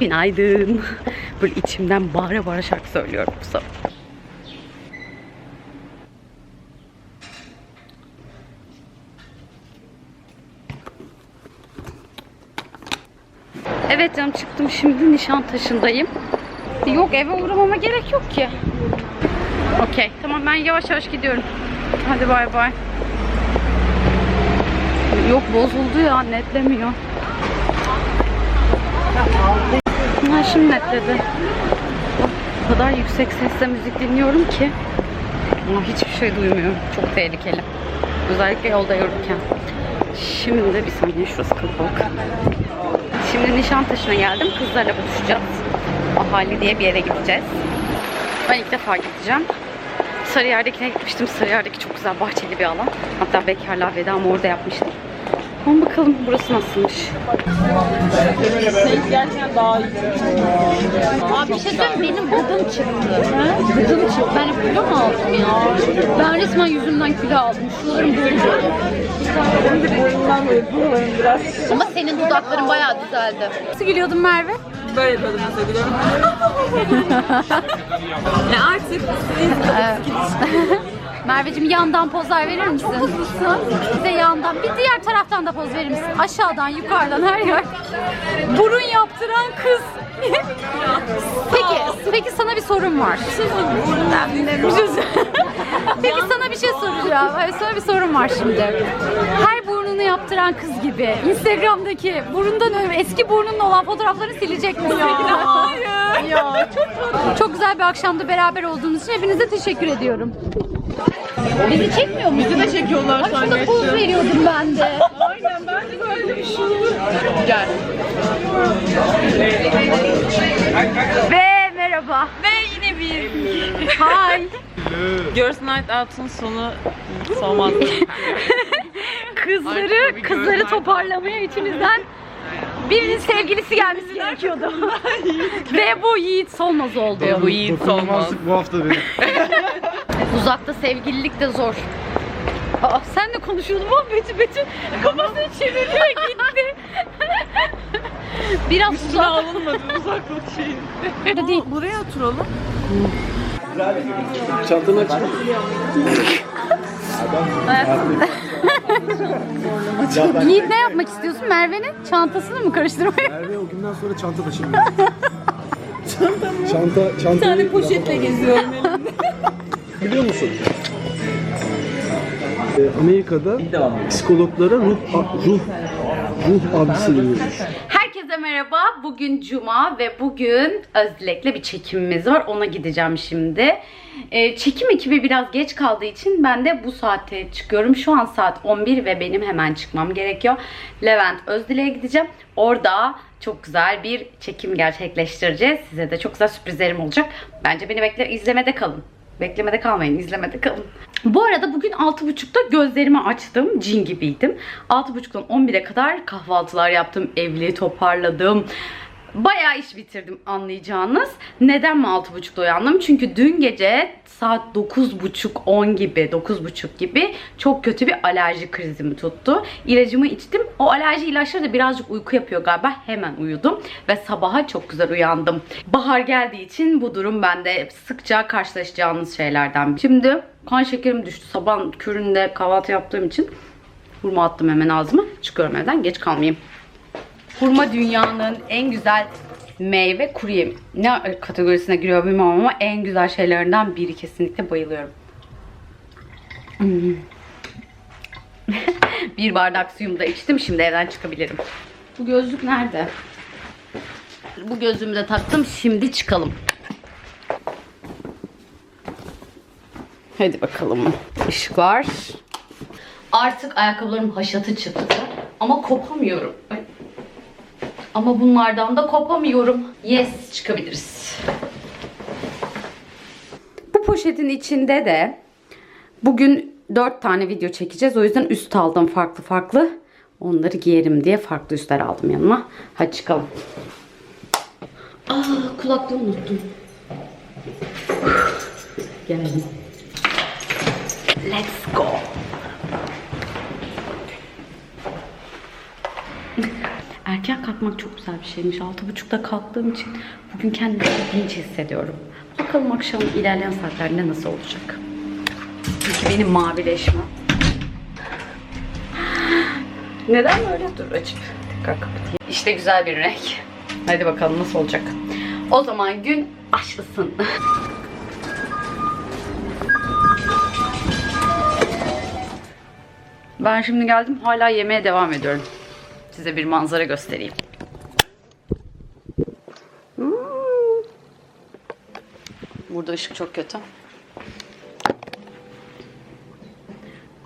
Günaydın. Böyle içimden bağıra bağıra şarkı söylüyorum bu sabah. Evet canım çıktım şimdi Nişantaşı'ndayım. Yok eve uğramama gerek yok ki. Okey tamam ben yavaş yavaş gidiyorum. Hadi bay bay. Yok bozuldu ya netlemiyor. Ha şimdi netledi. O kadar yüksek sesle müzik dinliyorum ki. Ama hiçbir şey duymuyorum. Çok tehlikeli. Özellikle yolda yürürken. Şimdi bir saniye şurası kalabalık. Şimdi Nişantaşı'na geldim. Kızlarla buluşacağız. Ahali diye bir yere gideceğiz. Ben ilk defa gideceğim. Sarıyer'dekine gitmiştim. Sarıyer'deki çok güzel bahçeli bir alan. Hatta bekarlığa vedamı orada yapmıştım. Ama bakalım burası nasılmış. Gerçekten daha iyi. Abi bir şey söyleyeyim benim gıdım çıktı. Gıdım çıktı. Ben kilo mu aldım ya? Ben resmen yüzümden kilo aldım. Şuralarım böyle. Benim de boynumdan böyle buralarım biraz. Ama senin dudakların bayağı düzeldi. Nasıl gülüyordun Merve? Böyle yapıyordum mesela gülüyorum. ya artık Merveciğim yandan pozlar verir misin? Bize yandan. Bir diğer taraftan da poz verir misin? Aşağıdan, yukarıdan, her yer. Burun yaptıran kız. peki, peki sana bir sorum var. Şey Peki sana bir şey soracağım. Hayır, sana bir sorum var şimdi. Her burnunu yaptıran kız gibi Instagram'daki burundan ö- eski burnunun olan fotoğraflarını silecek misin? Hayır. Ya çok çok güzel bir akşamda beraber olduğumuz için hepinize teşekkür ediyorum. Bizi çekmiyor mu? Bizi de çekiyorlar an Şurada poz veriyordum ben de. Aynen ben de böyle bir şey. Gel. Ve merhaba. Ve yine bir. Hi. Girls Night Out'un sonu solmaz. Kızları, kızları toparlamaya içimizden birinin sevgilisi gelmesi gerekiyordu. Ve bu Yiğit Solmaz oldu. Ve bu Yiğit Solmaz. bu hafta benim. Uzakta sevgililik de zor. Aa, sen de konuşuyordun ama Betül Betül kafasını çeviriyor gitti. Biraz Üstüne uzak. alınmadı uzaklık şeyi. Değil. Buraya oturalım. Çantanı aç. Yiğit ne yapmak istiyorsun? Merve'nin çantasını mı karıştırmaya? Merve o günden sonra çanta taşımıyor. çanta mı? Çanta, çanta. Bir tane poşetle geziyorum. Biliyor musun? Ee, Amerika'da psikologlara ruh ruh ruh abisi deniyormuş. Herkese merhaba. Bugün Cuma ve bugün Özdilek'le bir çekimimiz var. Ona gideceğim şimdi. Ee, çekim ekibi biraz geç kaldığı için ben de bu saate çıkıyorum. Şu an saat 11 ve benim hemen çıkmam gerekiyor. Levent Özdilek'e gideceğim. Orada çok güzel bir çekim gerçekleştireceğiz. Size de çok güzel sürprizlerim olacak. Bence beni bekle izlemede kalın. Beklemede kalmayın, izlemede kalın. Bu arada bugün 6.30'da gözlerimi açtım. Cin gibiydim. 6.30'dan 11'e kadar kahvaltılar yaptım. Evli toparladım. Bayağı iş bitirdim anlayacağınız. Neden mi 6.30'da uyandım? Çünkü dün gece saat 9.30-10 gibi, 9.30 gibi çok kötü bir alerji krizimi tuttu. İlacımı içtim. O alerji ilaçları da birazcık uyku yapıyor galiba. Hemen uyudum ve sabaha çok güzel uyandım. Bahar geldiği için bu durum bende sıkça karşılaşacağınız şeylerden. Şimdi kan şekerim düştü. Sabah köründe kahvaltı yaptığım için hurma attım hemen ağzıma. Çıkıyorum evden geç kalmayayım. Hurma dünyanın en güzel meyve kuru yem. Ne kategorisine giriyor bilmiyorum ama en güzel şeylerinden biri kesinlikle bayılıyorum. Bir bardak suyumu da içtim. Şimdi evden çıkabilirim. Bu gözlük nerede? Bu gözlüğümü de taktım. Şimdi çıkalım. Hadi bakalım. Işıklar. Artık ayakkabılarım haşatı çıktı. Ama kopamıyorum. Ama bunlardan da kopamıyorum. Yes çıkabiliriz. Bu poşetin içinde de bugün 4 tane video çekeceğiz. O yüzden üst aldım farklı farklı. Onları giyerim diye farklı üstler aldım yanıma. Hadi çıkalım. Aa kulaklığı unuttum. Geldim. Let's go. Erken kalkmak çok güzel bir şeymiş. Altı buçukta kalktığım için bugün kendimi dinç hissediyorum. Bakalım akşam ilerleyen saatlerde nasıl olacak. Çünkü benim mavileşmem. Neden böyle? Dur açıp tekrar kapatayım. İşte güzel bir renk. Hadi bakalım nasıl olacak. O zaman gün başlasın. Ben şimdi geldim hala yemeğe devam ediyorum. Size bir manzara göstereyim. Hmm. Burada ışık çok kötü.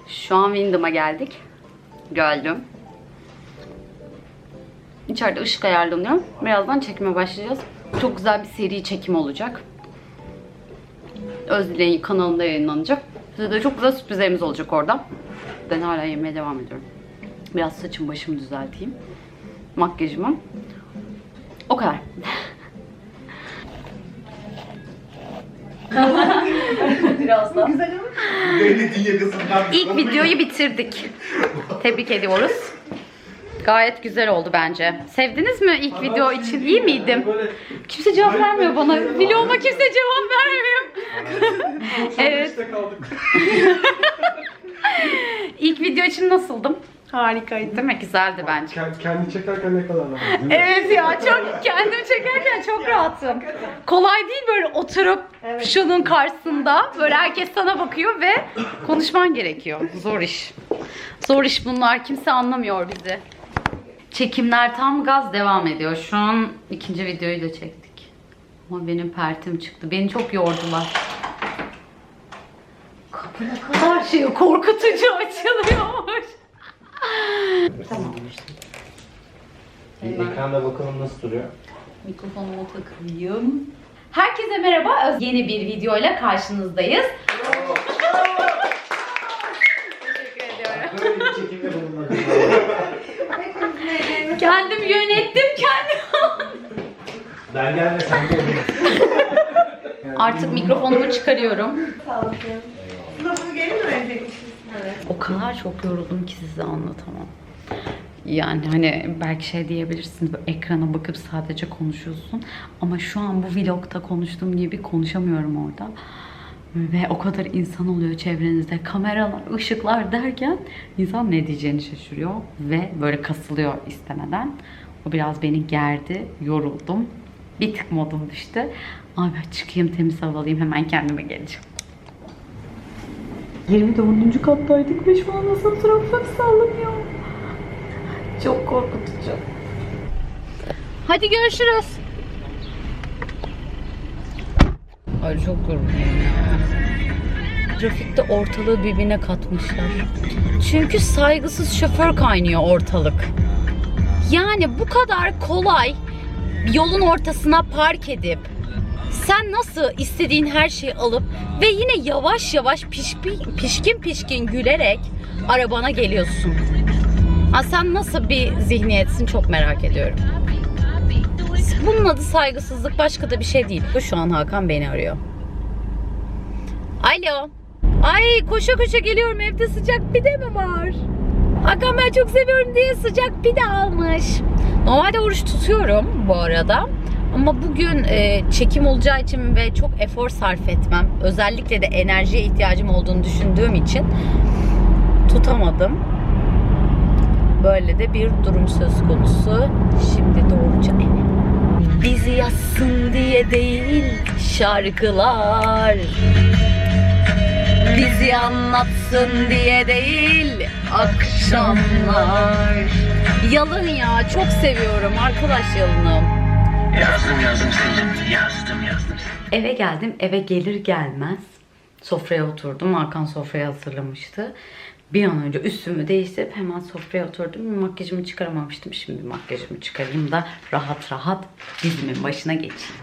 Şu an Wyndham'a geldik. Geldim. İçeride ışık ayarlanıyor. Birazdan çekime başlayacağız. Çok güzel bir seri çekim olacak. Özdile'nin kanalında yayınlanacak. Size de çok güzel sürprizlerimiz olacak orada. Ben hala yemeye devam ediyorum. Biraz saçım başımı düzelteyim. Makyajımı. O kadar. Biraz da. Devletin yakasından İlk videoyu bitirdik. Tebrik ediyoruz. Gayet güzel oldu bence. Sevdiniz mi ilk video için? İyi miydim? Kimse cevap vermiyor bana. Vloguma kimse cevap vermiyor. evet. İlk video için nasıldım? Harikaydı. Değil mi? Güzeldi bence. Kendi çekerken ne kadar rahat değil mi? Evet ya çok kendimi çekerken çok rahatım. Kolay değil böyle oturup şunun karşısında böyle herkes sana bakıyor ve konuşman gerekiyor. Zor iş. Zor iş bunlar. Kimse anlamıyor bizi. Çekimler tam gaz devam ediyor. Şu an ikinci videoyu da çektik. Ama benim pertim çıktı. Beni çok yordular. Kapı ne kadar şey korkutucu açılıyormuş. Tamam işte. Hemen. Ekranda bakalım nasıl duruyor. Mikrofonumu takayım. Herkese merhaba. Öz- Yeni bir videoyla karşınızdayız. Teşekkür ediyorum. Böyle bir çekimde bulunmak Kendim yönettim kendim. Ben gelmesem de olur. Artık mikrofonumu çıkarıyorum. Sınavını geri mi öğrenecekmişiz? O kadar çok yoruldum ki size anlatamam. Yani hani belki şey diyebilirsiniz böyle ekrana bakıp sadece konuşuyorsun. Ama şu an bu vlogta konuştuğum gibi konuşamıyorum orada. Ve o kadar insan oluyor çevrenizde. Kameralar, ışıklar derken insan ne diyeceğini şaşırıyor. Ve böyle kasılıyor istemeden. O biraz beni gerdi. Yoruldum. Bir tık modum düştü. Abi çıkayım temiz hava alayım hemen kendime geleceğim. 24. kattaydık ve şu an nasıl trafik sallanıyor. Çok korkutucu. Hadi görüşürüz. Ay çok yoruldum ya. Trafikte ortalığı birbirine katmışlar. Çünkü saygısız şoför kaynıyor ortalık. Yani bu kadar kolay yolun ortasına park edip sen nasıl istediğin her şeyi alıp ve yine yavaş yavaş pişpi- pişkin pişkin gülerek arabana geliyorsun. Ha, sen nasıl bir zihniyetsin çok merak ediyorum. Bunun adı saygısızlık başka da bir şey değil. Şu an Hakan beni arıyor. Alo. Ay koşa koşa geliyorum evde sıcak pide mi var? Hakan ben çok seviyorum diye sıcak pide almış. Normalde oruç tutuyorum bu arada. Ama bugün e, çekim olacağı için ve çok efor sarf etmem. Özellikle de enerjiye ihtiyacım olduğunu düşündüğüm için tutamadım. Böyle de bir durum söz konusu. Şimdi doğruca. Bizi yazsın diye değil şarkılar. Bizi anlatsın diye değil akşamlar. Yalın ya çok seviyorum arkadaş yalını. Yazdım yazdım seni. Yazdım yazdım seni. Eve geldim. Eve gelir gelmez sofraya oturdum. Hakan sofrayı hazırlamıştı. Bir an önce üstümü değiştirip hemen sofraya oturdum. Makyajımı çıkaramamıştım. Şimdi makyajımı çıkarayım da rahat rahat dizimin başına geçeyim.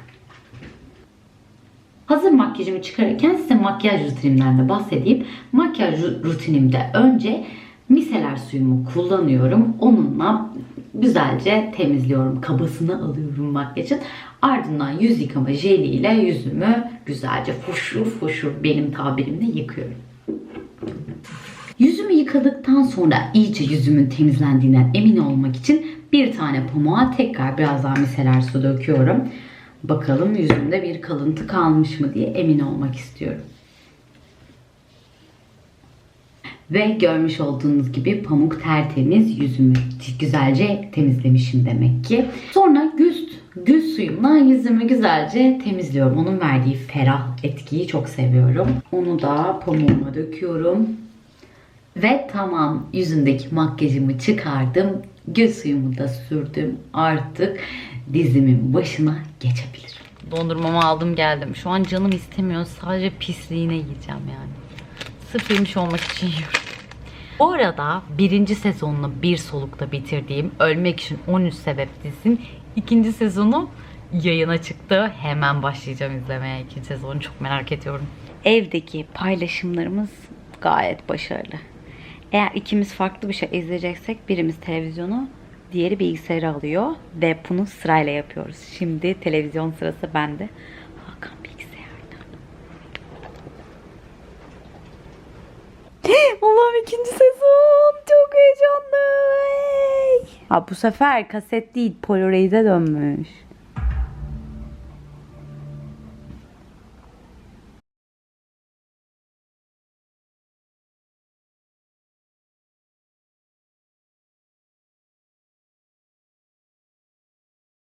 Hazır makyajımı çıkarırken size makyaj rutinimden de bahsedeyim. Makyaj ru- rutinimde önce miseler suyumu kullanıyorum. Onunla güzelce temizliyorum. Kabasını alıyorum makyajın. Ardından yüz yıkama jeliyle yüzümü güzelce foşur foşur benim tabirimle yıkıyorum. Yüzümü yıkadıktan sonra iyice yüzümün temizlendiğinden emin olmak için Bir tane pamuğa tekrar biraz daha miseler su döküyorum. Bakalım yüzümde bir kalıntı kalmış mı diye emin olmak istiyorum. Ve görmüş olduğunuz gibi pamuk tertemiz yüzümü güzelce temizlemişim demek ki. Sonra güz, güz suyumla yüzümü güzelce temizliyorum. Onun verdiği ferah etkiyi çok seviyorum. Onu da pamuğuma döküyorum. Ve tamam yüzündeki makyajımı çıkardım. Göz suyumu da sürdüm. Artık dizimin başına geçebilirim. Dondurmamı aldım geldim. Şu an canım istemiyor. Sadece pisliğine yiyeceğim yani. Sırf yemiş olmak için yiyorum. Bu arada birinci sezonunu bir solukta bitirdiğim Ölmek için 13 Sebep dizinin ikinci sezonu yayına çıktı. Hemen başlayacağım izlemeye ikinci sezonu. Çok merak ediyorum. Evdeki paylaşımlarımız gayet başarılı. Eğer ikimiz farklı bir şey izleyeceksek birimiz televizyonu, diğeri bilgisayarı alıyor ve bunu sırayla yapıyoruz. Şimdi televizyon sırası bende. Hakan bilgisayarda. Allah'ım ikinci sezon. Çok heyecanlı. Hey. Ha, bu sefer kaset değil Polaroid'e dönmüş.